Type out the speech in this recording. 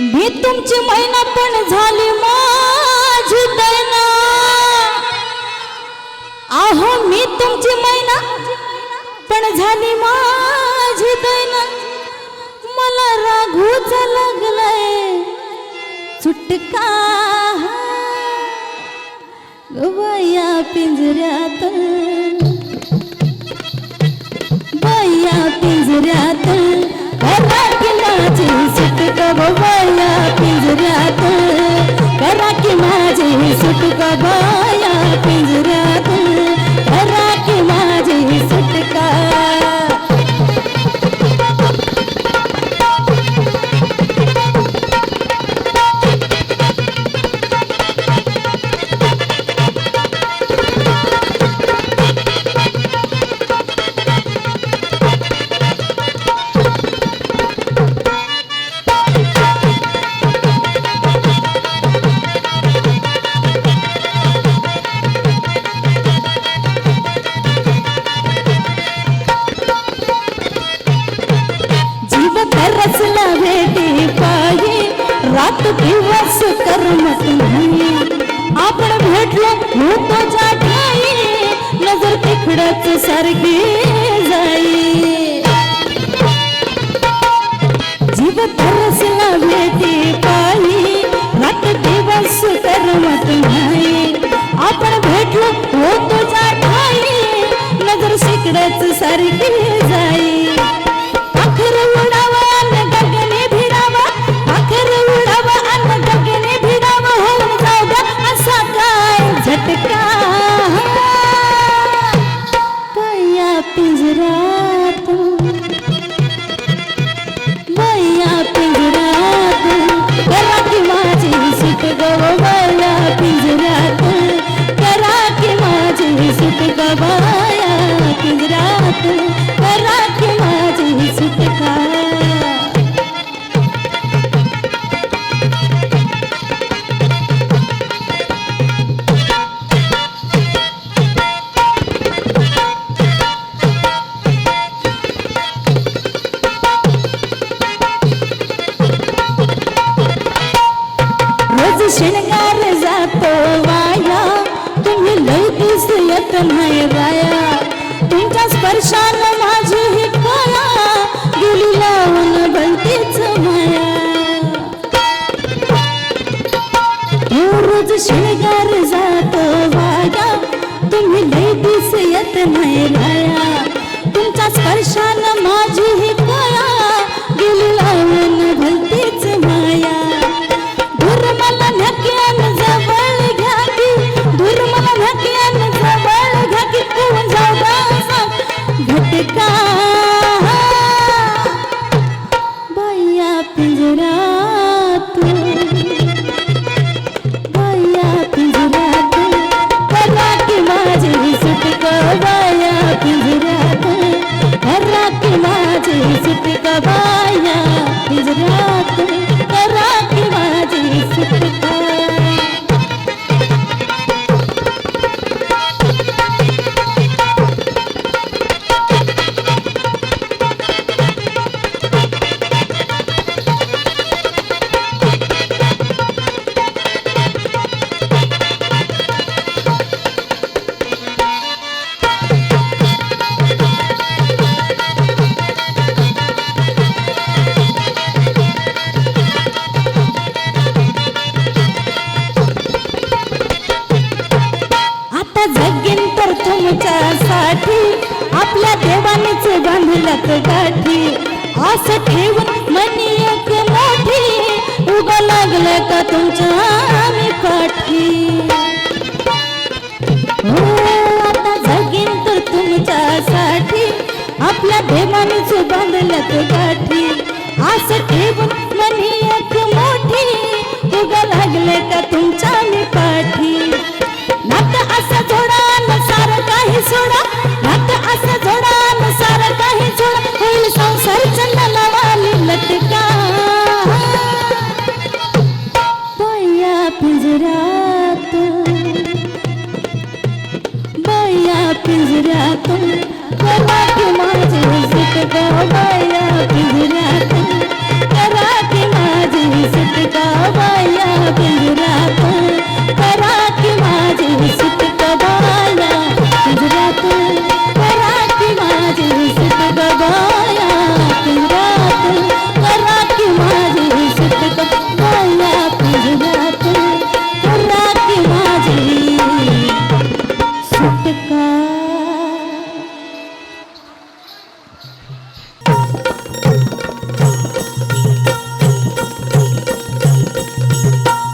तुमची महिना पण झाली माझी दैना. आहो मी तुमची महिना पण झाली माझी दैना. मला राघूच लागलाय. चुटका बया पिंजऱ्यात. बया पिंजऱ्यात. करा की माझी सुटका बया पिंजऱ्यात. करा की माझी सुटका करमत नाही आपण भेटलो होतो ठाई नजर तिकडच सारखी जाई. जीव तरसला भेट நடக்கும் दिस नाही राया. तुमच्या स्पर्शानं माझी ही काया गेली लावून भलतीच माया. रोज शृंगार जातो वाया तुम्ही लई दिस येत नाही राया. तुमच्या स्पर्शानं माझी ही काया गेली लावून भलतीच माझी सुटका लक गाठी. आस ठेवून मनी एक मोठी उगा लागलं का तुमच्या आम्ही पाठी. हो आता जगीन तर तुमच्यासाठी. आपल्या देवानेच बांधल्यात गाठी. आस ठेवून मनी एक मोठी उगा लागलं का तुमच्या मी पिंजरा भैया पिंजरा तुम मारे सिख गो भैया पिंजरा